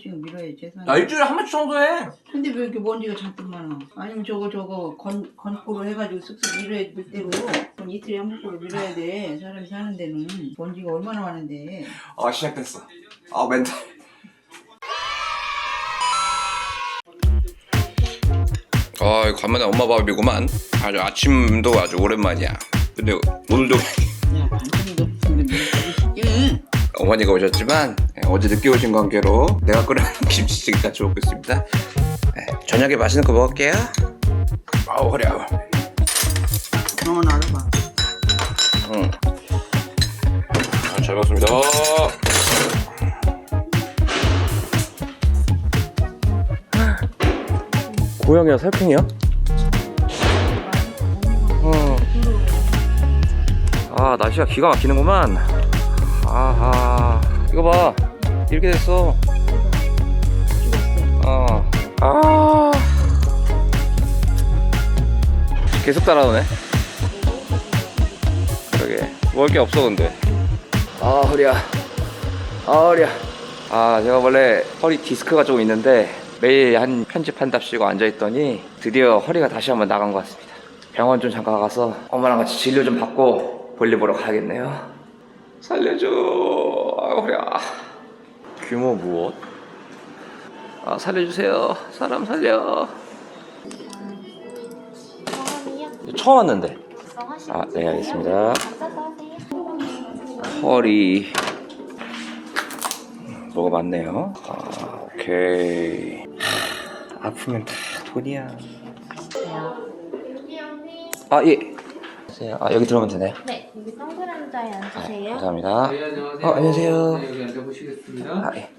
번씩은 밀어야지 세상에. 나 일주일에 한 번씩 청소해. 근데 왜 이렇게 먼지가 잔뜩 많아? 아니면 저거 저거 건 건포로 해가지고 쓱쓱 밀어야 밀대로 그럼 이틀에 한 번꼴로 밀어야 돼. 사람이 사는 데는 먼지가 얼마나 많은데. 아 시작됐어. 아 멘탈. 아 간만에 엄마 밥이구만. 아주 아침도 아주 오랜만이야. 근데 오늘도 야 반찬도 없으면 밀어주시지. 어머니가 오셨지만 예, 어제 늦게 오신 관계로 내가 끓여놓은 김치찌개 같이 먹고 있습니다. 예, 저녁에 맛있는 거 먹을게요. 아우 허리 아우. 병원 알아봐. 응. 아, 잘 먹습니다. 고양이야 살팽이야? 어. 아 날씨가 기가 막히는구만. 아하. 이거 봐. 이렇게 됐어. 어. 아. 계속 따라오네. 그러게 먹을 게 없어 근데 아 허리야 아 허리야 아 제가 원래 허리 디스크가 조금 있는데 매일 한 편집한답시고 앉아있더니 드디어 허리가 다시 한번 나간 것 같습니다 병원 좀 잠깐 가서 엄마랑 같이 진료 좀 받고 볼일 보러 가야겠네요 살려줘 아 허리야 규모 무엇? 아 살려주세요 사람 살려? 처음 왔는데 아, 네, 알겠습니다. 하세요. 허리 뭐가 많네요. 아, 오케이. 하, 아프면 다 돈이야. 아 예. 안녕하세요. 아 여기 들어오면 되나요? 네, 여기 동그란 자에 아, 앉으세요. 감사합니다. 네, 안녕하세요. 어, 안녕하세요. 네, 여기 앉아보시겠습니다. 아 예.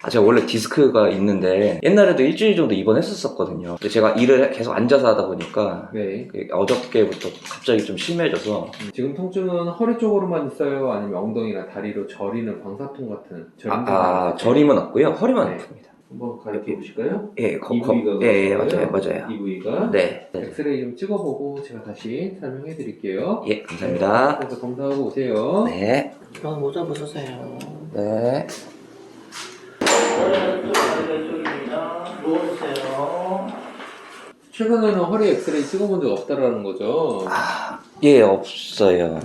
아, 제가 원래 디스크가 있는데 옛날에도 일주일 정도 입원했었거든요. 근데 제가 일을 계속 앉아서 하다 보니까 네. 그 어저께부터 갑자기 좀 심해져서 음, 지금 통증은 허리 쪽으로만 있어요? 아니면 엉덩이나 다리로 저리는 방사통 같은 저림 아, 아 저림은 없고요. 허리만 네. 아픕니다. 한번 가르쳐 보실까요? 예, 거, 이 거, 부위가 예, 예? 맞아요, 맞아요. 이 부위가 네. 네. 엑스레이 좀 찍어보고 제가 다시 설명해 드릴게요. 예, 감사합니다. 그래서 검사하고 오세요. 네. 병원 모자 벗으세요. 네. 최근에는 허리 엑스레이 찍어본 적 없다라는 거죠? 아, 예, 없어요.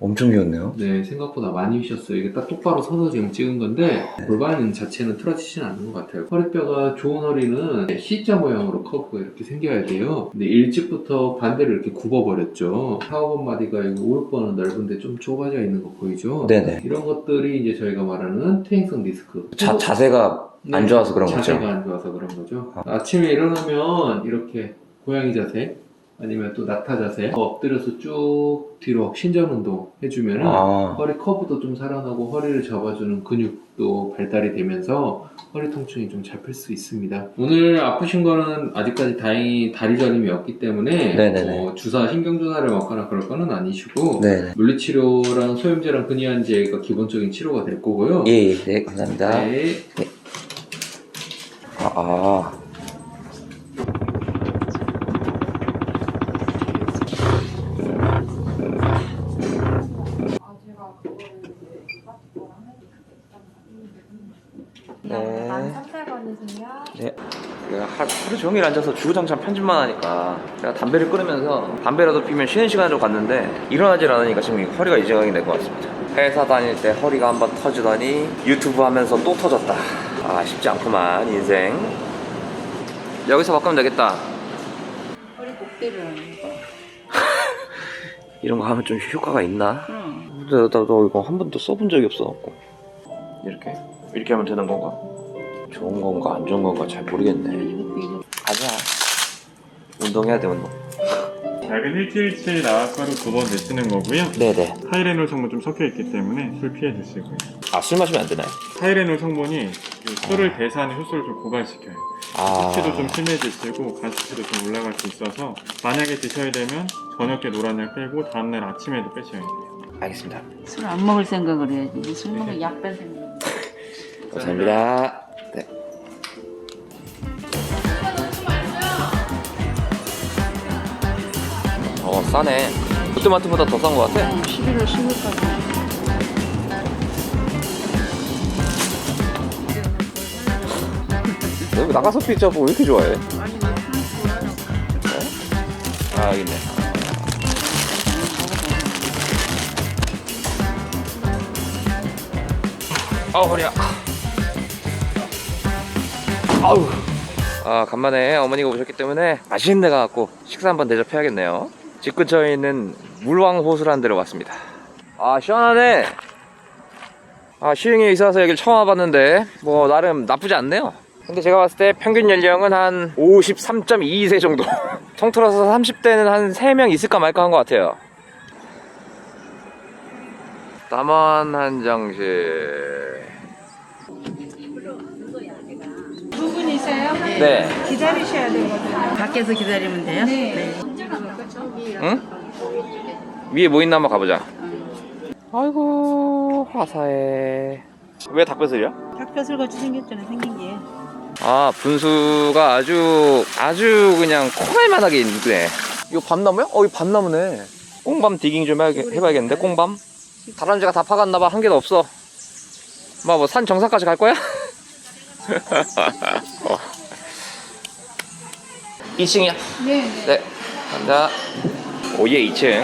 엄청 귀엽네요. 네, 생각보다 많이 휘셨어요. 이게 딱 똑바로 서서 지금 찍은 건데 골반 자체는 틀어지진 않는 것 같아요. 허리뼈가 좋은 허리는 C자 모양으로 커브가 이렇게 생겨야 돼요. 근데 일찍부터 반대로 이렇게 굽어버렸죠. 4, 5번 마디가 이거 5, 6번은 넓은데 좀 좁아져 있는 거 보이죠? 네네. 이런 것들이 이제 저희가 말하는 퇴행성 디스크. 자, 자세가 안 좋아서 그런 거죠? 자세가 안 좋아서 그런 거죠. 아침에 일어나면 이렇게 고양이 자세 아니면 또 낙타 자세 엎드려서 쭉 뒤로 신전 운동 해주면은 아, 허리 커브도 좀 살아나고 허리를 잡아주는 근육도 발달이 되면서 허리 통증이 좀 잡힐 수 있습니다. 오늘 아프신 거는 아직까지 다행히 다리 저림이 없기 때문에. 어, 주사 신경 주사를 맞거나 그럴 거는 아니시고 네네. 물리치료랑 소염제랑 근이한제가 기본적인 치료가 될 거고요. 예, 예, 네, 감사합니다. 네. 아, 아. 13,000원이세요. 네. 내가 하- 하루 종일 앉아서 주구장창 편집만 하니까 내가 담배를 끊으면서 담배라도 피면 쉬는 시간으로 갔는데 일어나질 않으니까 지금 이 허리가 이제각이 된것 같습니다. 회사 다닐 때 허리가 한번 터지더니 유튜브 하면서 또 터졌다. 아 쉽지 않구만 인생. 여기서 바꾸면 되겠다. 허리 복대를 하는 거. 이런 거 하면 좀 효과가 있나? 응. 근데 나도 이거 한 번도 써본 적이 없어갖고 이렇게 이렇게 하면 되는 건가? 좋은 건가 안 좋은 건가 잘 모르겠네. 가자. 운동해야 돼 운동. 약은 일주일치 나가루 두 번 드시는 거고요. 네네. 타이레놀 성분 좀 섞여 있기 때문에 술 피해 드시고요. 아 술 마시면 안 되나요? 타이레놀 성분이 그 술을 배사하는 효소를 좀 고갈시켜요. 아. 수치도 좀 심해지시고 가스치도 좀 올라갈 수 있어서 만약에 드셔야 되면 저녁에 노란약 빼고 다음날 아침에도 빼셔야 돼요. 알겠습니다. 술 안 먹을 생각을 해야지. 술 먹으면 약 뺄 생각. 감사합니다. 싸네. 그때마트보다 더싼것 같아. 11월 10일까지. 너 나가서 피자 뭐왜 이렇게 좋아해? 아니 나 좋아하라고. 아 여기 있네 아우 허리야 아우 아 간만에 어머니가 오셨기 때문에 맛있는 데 가갖고 식사 한번 대접해야겠네요 집 근처에 있는 물왕호수라는 데로 왔습니다 아 시원하네 아 시흥에 와서 여길 처음 와봤는데 뭐 나름 나쁘지 않네요 근데 제가 봤을 때 평균 연령은 한 53.2세 정도 통틀어서 30대는 한 3명 있을까 말까 한 것 같아요 남한 한정식 두 분이세요? 네 기다리셔야 되거든요. 밖에서 기다리면 돼요? 네. 응? 위에 뭐 있나 한번 가보자 아이고 화사해 왜 닭뼈슬이야? 닭뼈슬 같이 생겼잖아 생긴 게. 아 분수가 아주 아주 그냥 코날만하게 있네 이거 밤나무야? 어 이거 밤나무네 꽁밤 디깅 좀 해야, 해봐야겠는데 꽁밤 다람쥐가 다 파갔나봐 한 개도 없어 뭐산 정상까지 갈 거야? 어. 2층이야? 네. 네 간다 오예 2층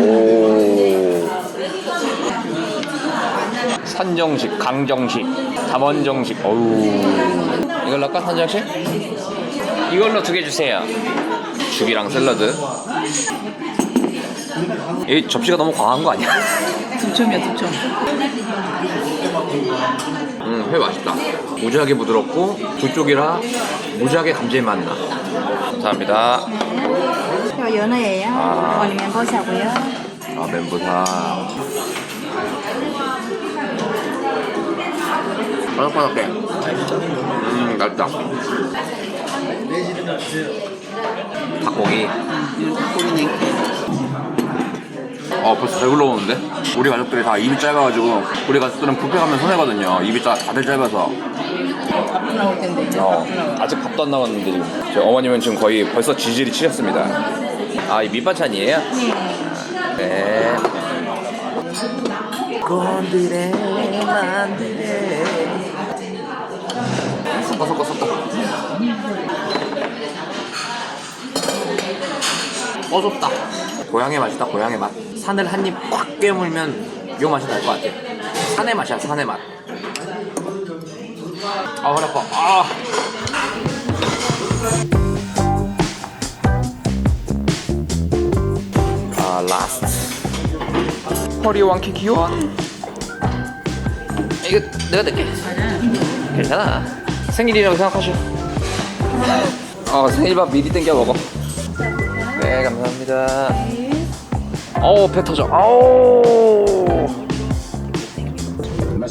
오 산정식, 강정식, 담원정식. 어우. 이걸로 할까? 산정식? 이걸로 두 개 주세요. 죽이랑 샐러드. 이 접시가 너무 과한 거 아니야? 두점이야 두점. 음, 회 맛있다. 무지하게 부드럽고 두 쪽이라 무지하게 감질맛 나. 감사합니다. 저 연어예요. 아. 어머니 멤버시하고요. 아, 멘보사. 바삭바삭해. 음, 맛있다. 닭고기. 어, 벌써 배불러 오는데? 우리 가족들이 다 입이 짧아가지고, 우리 가족들은 뷔페 가면 손해거든요. 입이 다, 다들 짧아서. 밥도 나올 텐데. 어, 아직 밥도 안 나왔는데 지금. 저 어머님은 지금 거의 벌써 지질이 치셨습니다. 아, 이 밑반찬이에요? 네. 네. 건드레 만드레 섞어 섞어 섞어 꺼졌다 고향의 맛이다 고향의 맛 산을 한 입 꽉 깨물면 요 맛이 날 것 같아 산의 맛이야 산의 맛 아, 허리 아파. 아. 라스트. 허리 왕키 기원. 이거 내가 낼게. 괜찮아. 생일이라고 생각하셔. 어, 생일밥 미리 땡겨 먹어. 네, 감사합니다. 어우, 배 터져. 아우.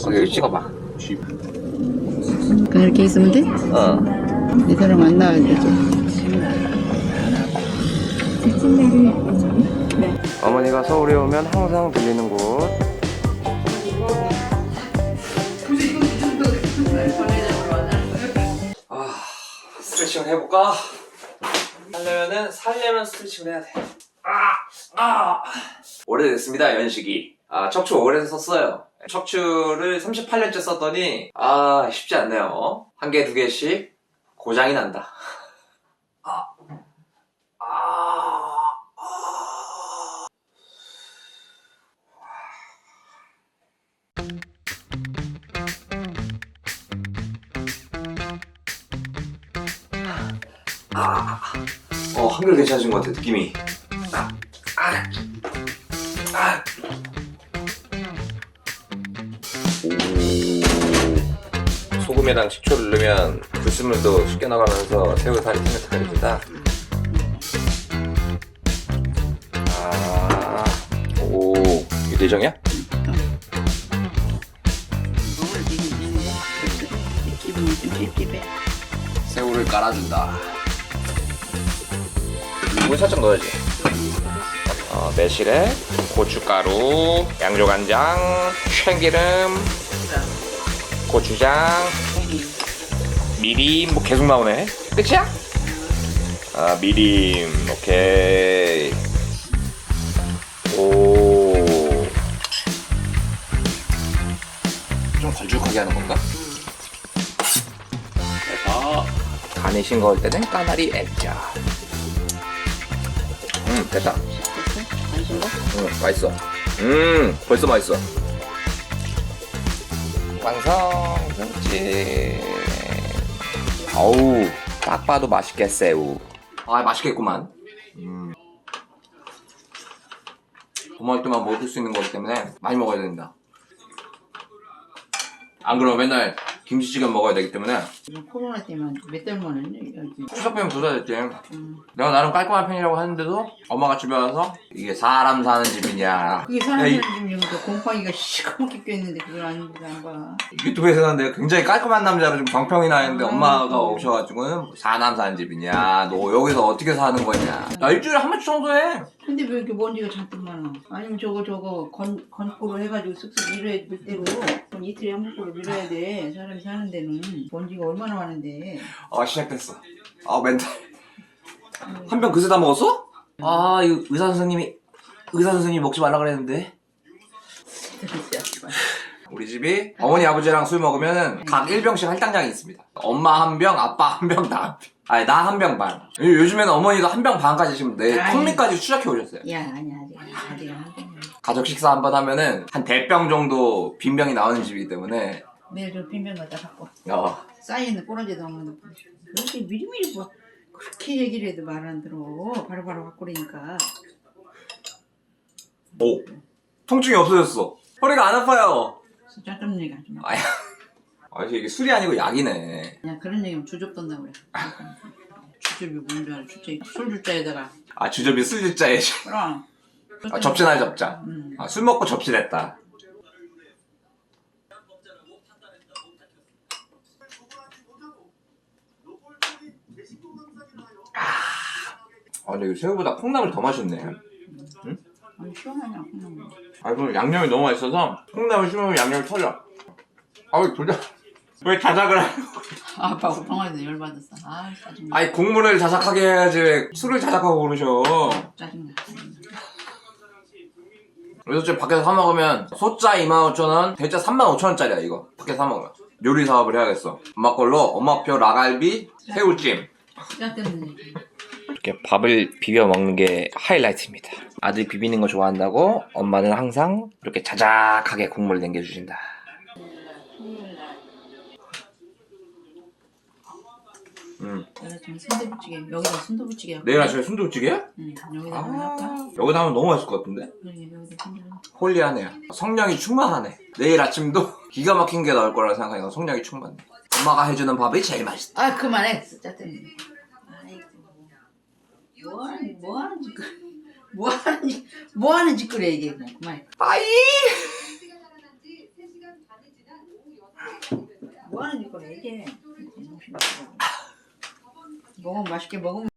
어, 여기 찍어봐. 그냥 이렇게 있으면 돼? 어. 이 사람 안 나와야 되지. 어머니가 서울에 오면 항상 들리는 곳. 아, 스트레칭을 해볼까? 살려면은 살려면 스트레칭을 해야 돼. 아, 아. 오래됐습니다 연식이. 아 척추 오래 썼어요. 척추를 38년째 썼더니 아 쉽지 않네요. 한 개 두 개씩 고장이 난다. 어, 한결 괜찮아진 것 같아, 느낌이. 아, 아, 아. 오. 소금이랑 식초를 넣으면 불순물도 쉽게 나가면서 새우살이 탱글탱글해진다. 아, 오, 이 내장이야? 먹을 지금 기분이 좀 찝찝해. 새우를 깔아준다. 물 살짝 넣어야지. 어, 매실에 고춧가루, 양조간장, 참기름, 고추장, 미림, 뭐 계속 나오네. 끝이야? 아, 미림, 오케이. 오. 좀 걸쭉하게 하는 건가? 많이 싱거울 때는 까나리 액젓. 음 됐다. 안 싱거? 응 맛있어. 음 벌써 맛있어. 완성 김치. 어우 딱 봐도 맛있겠새우. 아 맛있겠구만. 음. 고마울 때만 먹을 수 있는 거기 때문에 많이 먹어야 된다. 안 그러면 맨날 김치찌개 먹어야 되기 때문에 코로나 때만 몇 달 만에 여기. 추석 빼면 두달 됐지. 음. 내가 나름 깔끔한 편이라고 하는데도 엄마가 집에 와서 이게 사람 사는 집이냐 그게 야, 사람들 이- 지금 여기서 곰팡이가 시커멓게 껴있는데 그걸 안, 안 봐. 유튜브에서 내가 굉장히 깔끔한 남자로 좀 정평이 나 있는데 아. 엄마가 오셔가지고는 사람 사는 집이냐 너 여기서 어떻게 사는 거냐 나 일주일에 한 번씩 청소해 근데 왜 이렇게 먼지가 잔뜩 많아? 아니면 저거 저거 건, 건포로 해가지고 쓱쓱 밀어야 밀대로 그럼 이틀에 한 번꼴로 밀어야 돼 사람이 사는 데는 먼지가 얼마나 많은데 아 시작됐어 아 멘탈 한 병 그새 다 먹었어? 아 이거 의사 선생님이 의사 선생님이 먹지 말라 그랬는데 우리 집이 어머니 아버지랑 술 먹으면 각 1병씩 할당량이 있습니다. 엄마 한 병, 아빠 한 병, 나 한 병. 아니 나 한 병 반. 요즘에는 어머니가 한병 반까지 드시면 내 아이. 턱밑까지 추적해 오셨어요. 야 아니야 아직 아직 안 돼. 가족 식사 한 번 하면은 한 대병 정도 빈 병이 나오는 집이기 때문에 내일 저 빈병 갖다 갖고 어, 쌓여있는 꼬라지도 안 넣고 그렇게 미리미리 뭐 그렇게 얘기를 해도 말 안 들어 바로바로 갖고 그러니까 오 통증이 없어졌어. 허리가 안 아파요. 짜증 얘기 하지 마 아야. 아 이게 술이 아니고 약이네. 그냥 그런 얘기면 주접 던다 그래 주접이 뭔지 알아 주접 술주자에다가 아 주접이 술집자에 그럼 아, 접시날 접자. 음. 아, 술 먹고 접시냈다. 아, 근데 이거 새우보다 콩나물이 더 맛있네. 아니 시원하냐 콩나물 아, 그럼 양념이 너무 맛있어서 콩나물 씹으면 양념이 터져. 아, 왜 도자? 왜 자작을 해? 아빠 방황에서 열받았어 아 짜증나 아니, 국물을 자작하게 해야지 왜 술을 자작하고 그러셔. 짜증나 그래서 지금 밖에서 사 먹으면 소짜 25,000원, 대짜 35,000원짜리야 이거. 밖에서 사 먹으면. 요리 사업을 해야겠어. 엄마 걸로 엄마표 라갈비, 새우찜. 짜 때문에 이렇게 밥을 비벼 먹는 게 하이라이트입니다. 아들이 비비는 거 좋아한다고 엄마는 항상 이렇게 자작하게 국물을 남겨주신다. 음. 내가 지금 순두부찌개 여기다 순두부찌개 할까? 내일 아침에 순두부찌개야? 응 여기다 한번 할까? 아, 여기다 하면 너무 맛있을 것 같은데? 여기 여기다 순두부 홀리하네요. 성량이 충만하네. 내일 아침도 기가 막힌 게 나올 거라 생각하니까 성량이 충만해. 엄마가 해주는 밥이 제일 맛있다. 아 그만해 짜 때문에 뭐 하는 뭐 하는 짓거리 뭐 하는 짓 뭐 하는 짓거리야 이게 그냥 그만해 빠이! 뭐 하는 짓거리야 이게 먹으면 맛있게 먹으면